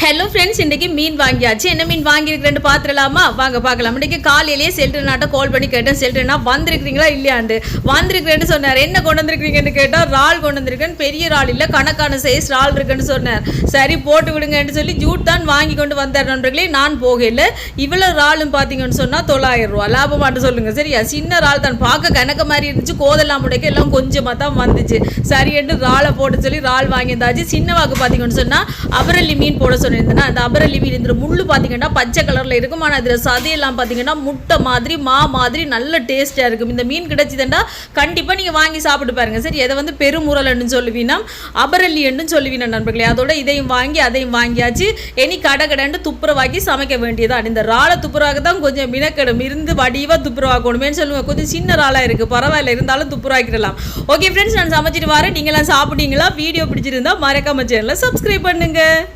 Hello friends இன்றைக்கி மீன் வாங்கியாச்சு. என்ன மீன் வாங்கியிருக்கிறேன்னு பார்த்துடலாமா? வாங்க பார்க்கலாம். இன்றைக்கி காலையிலேயே செல்டர்னாட்ட கால் பண்ணி கேட்டேன். செல்டர்னா வந்திருக்கிறீங்களா இல்லையாண்டு வந்திருக்கிறேன்னு சொன்னார். என்ன கொண்டு வந்திருக்கிறீங்கன்னு கேட்டால் இறால் கொண்டு வந்திருக்கேன்னு. பெரிய இறால் இல்லை கணக்கான சைஸ் இறால் இருக்குன்னு சொன்னார். சரி போட்டு விடுங்கன்னு சொல்லி ஜூட் தான் வாங்கி கொண்டு வந்தார் நண்பர்களே. நான் போகல. இவ்வளோ இறாலும் பார்த்தீங்கன்னு சொன்னால் தொள்ளாயிரம் ரூபா லாபம்? மட்டும் சொல்லுங்க. சரியா? சின்ன இறால் தான். பார்க்க கணக்க மாதிரி இருந்துச்சு. கோதெல்லாம் முடைக்க எல்லாம் கொஞ்சமாக தான் வந்துச்சு. சரி என்று இறாலை போட்டு சொல்லி இறால் வாங்கியிருந்தாச்சு. சின்னவாக்கு பார்த்தீங்கன்னு சொன்னால் அபரல்லி மீன் போட சொல்லியிருந்தேன்னா அந்த அபரலி மீன் இந்த முள்ளு பார்த்தீங்கன்னா பச்சை கலரில் இருக்கும். ஆனால் அதில் சதையெல்லாம் பார்த்தீங்கன்னா முட்டை மாதிரி மா மாதிரி நல்ல டேஸ்ட்டாக இருக்கும். இந்த மீன் கிடைச்சிதுண்டா கண்டிப்பாக நீங்கள் வாங்கி சாப்பிட்டு பாருங்கள் சரி எதை வந்து பெருமுரல்னு சொல்லுவீனா அபரலி என்று சொல்லுவீனா நண்பர்களே. அதோட இதையும் வாங்கி அதையும் வாங்கியாச்சு. இனி கடை கடைண்டு துப்புரவாக்கி சமைக்க வேண்டியதான் இந்த ராளை துப்புரவாக தான் கொஞ்சம் மினக்கடும். இருந்து வடிவாக துப்புரவாக்கணுமேனு சொல்லுவேன் கொஞ்சம் சின்ன ராளாக இருக்குது பரவாயில்ல இருந்தாலும் துப்புரவாக்கிடலாம். ஓகே ஃப்ரெண்ட்ஸ் நான் சமைச்சிட்டு வரேன். நீங்களாம் சாப்பிட்டீங்களா? வீடியோ பிடிச்சிருந்தா மறக்காம சேனலை சப்ஸ்கிரைப் பண்ணுங்கள்